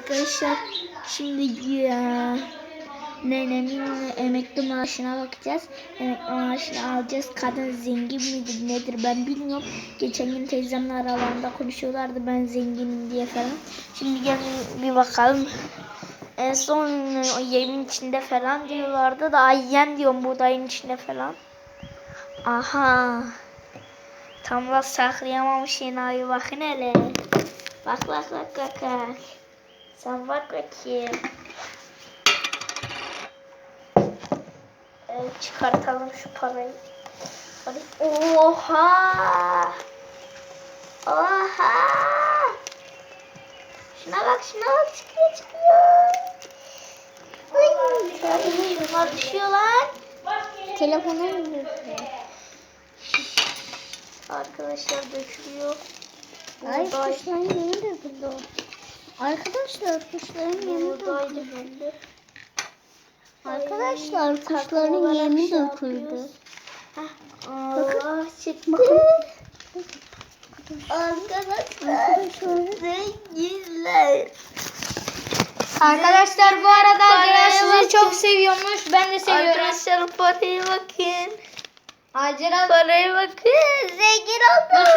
Arkadaşlar şimdi ya nenemin emekli maaşına bakacağız. Emekli maaşını alacağız. Kadın zengin midir nedir ben bilmiyorum. Geçen gün teyzemle aralarında konuşuyorlardı ben zenginim diye falan. Şimdi gelin bir bakalım. En son yemin içinde falan diyorlardı da ayyen diyorum buğdayın içinde falan. Aha. Tam da saklayamamış yine bakın hele. Bak bak bak bak bak. Sen bak bakayım. Evet, çıkartalım şu parayı. Hadi. Oha! Oha! Şuna bak şuna bak çıkıyor çıkıyor. Ay, şunlar düşüyor lan. Telefonum Arkadaşlar dökülüyor. Ay kuşların yemi döküldü. Arkadaşlar kuşların yemi döküldü. Arkadaşlar kuşların yemi şey döküldü. Allah çıktı. Arkadaşlar Arkadaşlar. zenginler. Arkadaşlar bu arada Acera sizi bakın. çok seviyormuş. Ben de seviyorum. Arkadaşlar paraya bakın. Acera Paraya bakın. Zengin oldum.